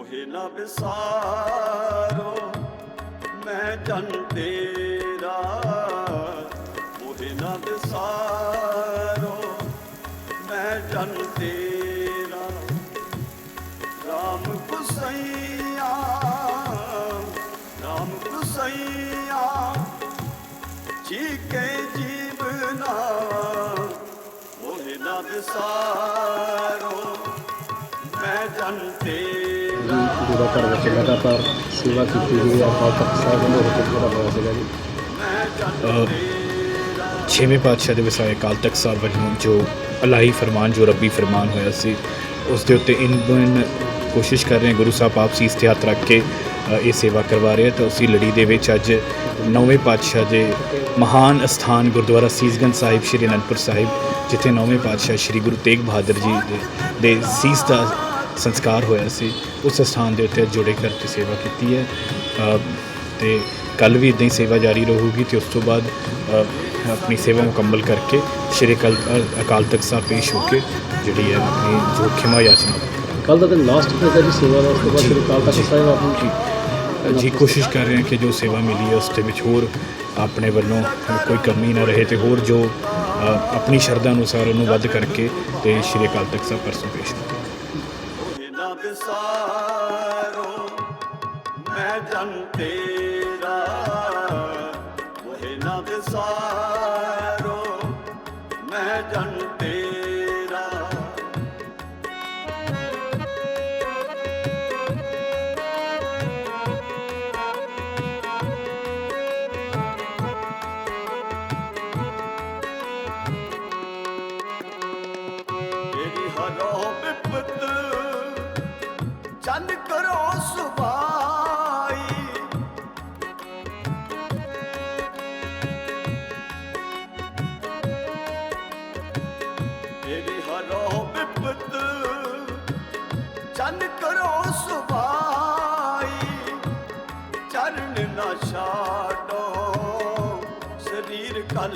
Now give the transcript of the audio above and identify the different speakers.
Speaker 1: ਮੋਹਿ ਨ ਵਿਸਾਰੋ ਮੈਂ ਜਨ ਤੇਰਾ। ਮੋਹਿ ਨ ਵਿਸਾਰੋ ਮੈਂ ਜਨ ਤੇਰਾ। ਰਾਮ ਕੁਸਈਆ ਰਾਮ ਕੁਸਈਆ ਜੀਕੇ ਜੀਵਨਾ ਮੋਹਿ ਨ ਵਿਸਾਰੋ ਮੈਂ ਜਨ
Speaker 2: ਗੁਰੂ ਘਰ ਵਿੱਚ ਲਗਾਤਾਰ ਸੇਵਾ ਕੀਤੀ ਹੋਈ ਅਕਾਲ ਤਖਤ ਸਾਹਿਬ ਵੱਲੋਂ ਹੁਕਮ ਜਿਹੜਾ ਹੋਇਆ ਸੀਗਾ ਜੀ।
Speaker 3: ਛੇਵੇਂ ਪਾਤਸ਼ਾਹ ਦੇ ਵਸਾਏ ਅਕਾਲ ਤਖਤ ਸਾਹਿਬ ਵੱਲੋਂ ਜੋ ਅਲਾਹੀ ਫਰਮਾਨ, ਜੋ ਰੱਬੀ ਫਰਮਾਨ ਹੋਇਆ ਸੀ, ਉਸ ਦੇ ਉੱਤੇ ਇਨ ਬਨ ਕੋਸ਼ਿਸ਼ ਕਰ ਰਹੇ ਗੁਰੂ ਸਾਹਿਬ ਆਪ ਸੀਸ ਤੇ ਹੱਥ ਰੱਖ ਕੇ ਇਹ ਸੇਵਾ ਕਰਵਾ ਰਹੇ ਆ ਤਾਂ ਉਸੇ ਲੜੀ ਦੇ ਵਿੱਚ ਅੱਜ ਨੌਵੇਂ ਪਾਤਸ਼ਾਹ ਦੇ ਮਹਾਨ ਅਸਥਾਨ ਗੁਰਦੁਆਰਾ ਸੀਸਗੰਜ ਸਾਹਿਬ, ਸ਼੍ਰੀ ਅਨੰਦਪੁਰ ਸਾਹਿਬ, ਜਿੱਥੇ ਨੌਵੇਂ ਪਾਤਸ਼ਾਹ ਸ਼੍ਰੀ ਗੁਰੂ ਤੇਗ ਬਹਾਦਰ ਜੀ ਦੇ ਸੀਸ ਦਾ ਸੰਸਕਾਰ ਹੋਇਆ ਸੀ ਉਸ ਸਥਾਨ ਦੇ ਉੱਤੇ ਜੋੜੇ ਤੇ ਸੇਵਾ ਕੀਤੀ ਹੈ। ਤੇ ਕੱਲ ਵੀ ਇਦਾਂ ਹੀ ਸੇਵਾ ਜਾਰੀ ਰਹੂਗੀ ਤੇ ਉਸ ਤੋਂ ਬਾਅਦ ਆਪਣੀ ਸੇਵਾ ਮੁਕੰਮਲ ਕਰਕੇ ਸ਼੍ਰੀ ਅਕਾਲ ਅਕਾਲ ਤਖਤ ਸਾਹਿਬ ਪੇਸ਼ ਹੋ ਕੇ ਜਿਹੜੀ ਹੈ ਆਪਣੀ ਜੋ ਖਿਮਾ ਯਾਚਨਾ।
Speaker 2: ਕੱਲ ਦਾ ਦਿਨ ਲਾਸਟ ਹੈ ਜੀ ਸੇਵਾ ਦਾ ਉਸ ਤੋਂ ਬਾਅਦ ਫਿਰ ਅਕਾਲ ਤਖਤ ਸਾਹਿਬ ਆਪਣੀ
Speaker 3: ਜੀ ਕੋਸ਼ਿਸ਼ ਕਰ ਰਹੇ ਹਾਂ ਕਿ ਜੋ ਸੇਵਾ ਮਿਲੀ ਹੈ ਉਸ ਦੇ ਵਿੱਚ ਹੋਰ ਆਪਣੇ ਵੱਲੋਂ ਕੋਈ ਕਮੀ ਨਾ ਰਹੇ ਤੇ ਹੋਰ ਜੋ ਆਪਣੀ ਸ਼ਰਧਾ ਅਨੁਸਾਰ ਉਹਨੂੰ ਵੱਧ ਕਰਕੇ ਤੇ ਸ਼੍ਰੀ ਅਕਾਲ ਤਖਤ ਸਾਹਿਬ ਪਰਸੋਂ ਪੇਸ਼
Speaker 1: ਮੋਹਿ ਨ ਵਿਸਾਰੋ ਮੈਂ ਜਨ ਤੇਰਾ। ਮੋਹਿ ਨਾ ਵਿਸਾਰੋ ਮੈਂ ਜਨ ਤੇਰਾ। ਤੇਰੀ ਹਰੋ ਬਿਪਤ ਚੰਦ ਕਰੋ ਸੁਭਾਈ ਤੇਰੀ ਹਰੋ ਬਿਪਤ ਚੰਦ ਕਰੋ ਸੁਭਾਈ ਚਰਨ ਨਾ ਛਾੜੋ ਸਰੀਰ ਕਲ